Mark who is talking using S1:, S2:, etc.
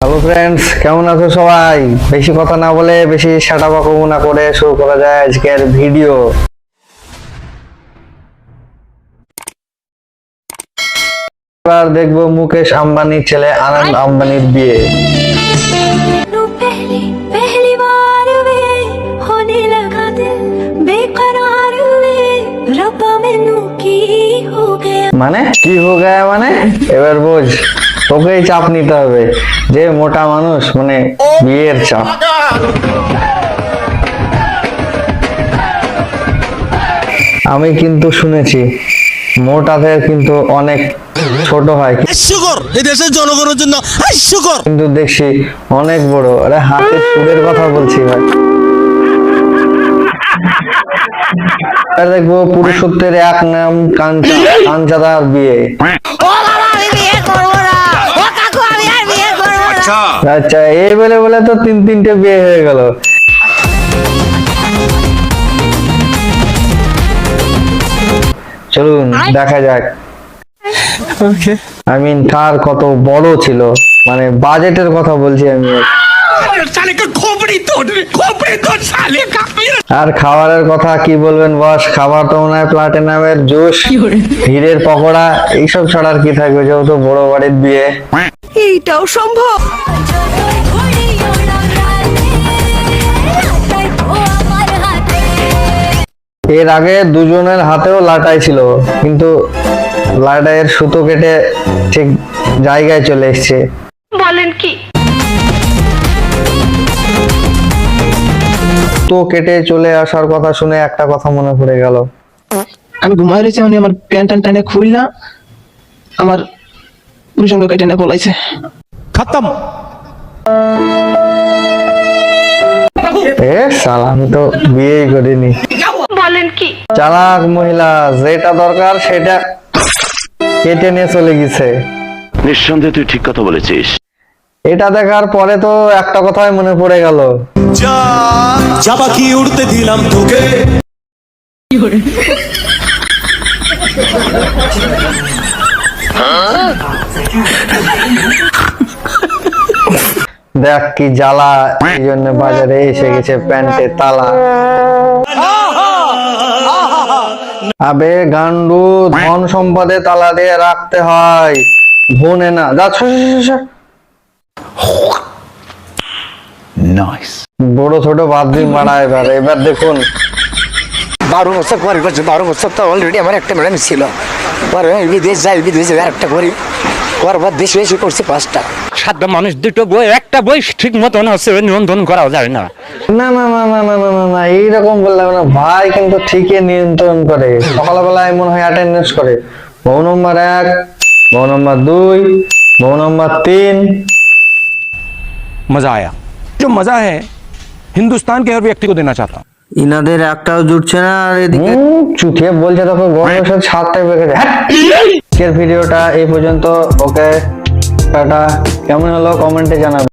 S1: Hello friends কেমন আছো সবাই? বেশি কথা না বলে বেশি সাটা বাকবু না করে শুরু করা যায় আজকের ভিডিও। এবার দেখব মুকেশ আম্বানির ছেলে আনন্দ আম্বানির বিয়ে। মানে? কি হো গায়া মানে? এবার বোঝ। তোকেই চাপ নিতে হবে। যে মোটা মানুষ মানে বিয়ের চাপ। আমি কিন্তু শুনেছি মোটাদের কিন্তু অনেক ছোট হয়।
S2: হাস্যকর এই দেশের জনগণের জন্য হাস্যকর
S1: কিন্তু দেখছি অনেক বড়। আরে হাতে সুরের কথা বলছি ভাই। আর দেখব পুরুষত্বের এক নাম কাঞ্চা কাঞ্চাদার বিয়ে।
S3: ও বাবা আমি বিয়ে করব না। আচ্ছা।
S1: আচ্ছা এই বলে বলে তো তিন তিনটে বিয়ে হয়ে গেল। চলুন দেখা যাক। ওকে আই মিন কার কত বড় ছিল। মানে বাজেটের কথা বলছি আমি। আর খাবারের কথা কি বলবেন বস? খাবার তো মনে হয় প্লাটিনামের জুস হিরের পকোড়া এইসব ছাড়া আর কি থাকবে যেহেতু বড় বাড়ির বিয়ে।
S3: এইটাও সম্ভব।
S1: এর আগে দুজনের হাতেও লাটাই ছিল কিন্তু লাটাইয়ের সুতো কেটে ঠিক জায়গায় চলে এসছে।
S4: বলেন কি?
S1: তো কেটে চলে আসার কথা শুনে একটা কথা মনে পড়ে গেল।
S5: আমি ঘুমাই রয়েছি আমার প্যান্ট টানে খুল না। আমার পুরুষঙ্গ কেটে না পলাইছে
S2: খতম
S1: এ সালা তো বিয়েই করিনি।
S4: বলেন কি?
S1: চালাক মহিলা যেটা দরকার সেটা কেটে নিয়ে চলে গেছে।
S6: নিঃসন্দেহে তুই ঠিক কথা বলেছিস।
S1: এটা দেখার পরে তো একটা কথাই মনে পড়ে গেল।
S2: কি উড়তে দিলাম তোকে। হ্যাঁ?
S1: দেখ কি জ্বালা এই জন্য বাজারে এসে গেছে প্যান্টে তালা। আবে গান্ডু ধন সম্পদে তালা দিয়ে রাখতে হয়। ভুনে না যা। বড় ছোট বাদ মারা এবার এবার দেখুন।
S7: বারো বছর পরে করছে বারো বছর তো অলরেডি আমার একটা ম্যাডাম ছিল। পরে বিদেশ যাই বিদেশে একটা করি। পরবার দেশে এসে করছি পাঁচটা
S8: সাধ্য মানুষ দুটো বই একটা বই ঠিক মতন হচ্ছে নিয়ন্ত্রণ করা যায় না
S1: না না না না না না না না এইরকম বললে হবে না ভাই কিন্তু ঠিকই নিয়ন্ত্রণ করে সকালবেলায় মনে হয় অ্যাটেন্ডেন্স করে বউ নম্বর এক বউ নম্বর দুই বউ নম্বর তিন
S9: मजा आया जो मजा है हिंदुस्तान के हर व्यक्ति को देना चाहता हूँ
S7: ইনাদের একটাও জুটছে না আর এদিকে
S1: হুম, চুটিয়ে বলছে তখন গরমের সাথে ছাদটাই বেঁকে যায় আজকের ভিডিওটা এই পর্যন্ত। Okay tata. কেমন হলো? কমেন্টে জানাবে।